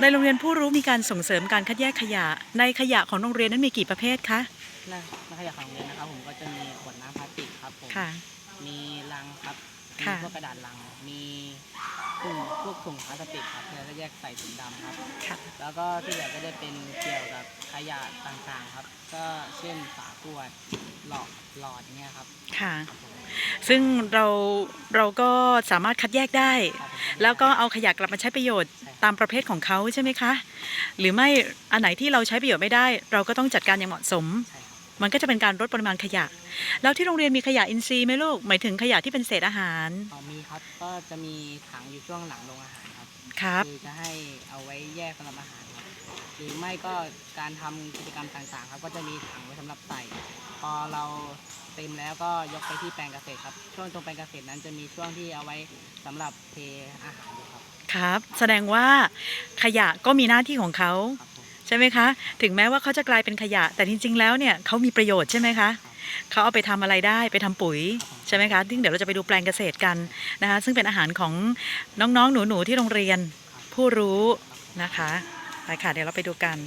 ในโรงเรียนผู้รู้มีการส่งเสริมการคัดแยกขยะ ในขยะของโรงเรียนนั้นมีกี่ประเภทคะในขยะของโรงเรียนนะครับผมก็จะมีขวดน้ำพลาสติกครับผมค่ะ มีลังครับมีค่ะพวกกระดาษลัง มีถุงพวกถุงพลาสติกครับแล้วก็แยกใส่ถุงดำครับ ค่ะ แล้วก็ที่เหลือก็จะเป็นเกี่ยวกับขยะต่างๆครับ ก็เช่นฝาขวดหลอด หลอดเนี่ยครับค่ะครับผมซึ่งเราเราก็สามารถคัดแยกได้ครับผมแล้วก็เอาขยะกลับมาใช้ประโยชน์ใช่ครับตามประเภทของเขาใช่ไหมคะ หรือไม่อันไหนที่เราใช้ประโยชน์ไม่ได้ เราก็ต้องจัดการอย่างเหมาะสมใช่ครับมันก็จะเป็นการลดปริมาณขยะ แล้วที่โรงเรียนมีขยะอินทรีย์ไหมลูกหมายถึงขยะที่เป็นเศษอาหารอ๋อมีครับก็จะมีถังอยู่ช่วงหลังโรงอาหารครับครับ คือจะให้เอาไว้แยกสำหรับอาหารครับ หรือไม่ก็การทำกิจกรรมต่างๆ ครับ ก็จะมีถังไว้สำหรับใส่ พอเราเต็มแล้วก็ยกไปที่แปลงเกษตรครับ ช่วงตรงแปลงเกษตรนั้นจะมีช่วงที่เอาไว้สำหรับเทอาหารอยู่ครับครับ แสดงว่าขยะก็มีหน้าที่ของเขาครับผมใช่ไหมคะ ถึงแม้ว่าเขาจะกลายเป็นขยะ แต่จริง ๆ แล้วเนี่ยเขามีประโยชน์ใช่ไหมคะเขาเอาไปทำอะไรได้ไปทำปุ๋ยใช่ไหมคะซึ่งเดี๋ยวเราจะไปดูแปลงเกษตรกันนะคะ ซึ่งเป็นอาหารของน้องๆหนูๆที่โรงเรียนผู้รู้นะคะ ไปค่ะ เดี๋ยวเราไปดูกัน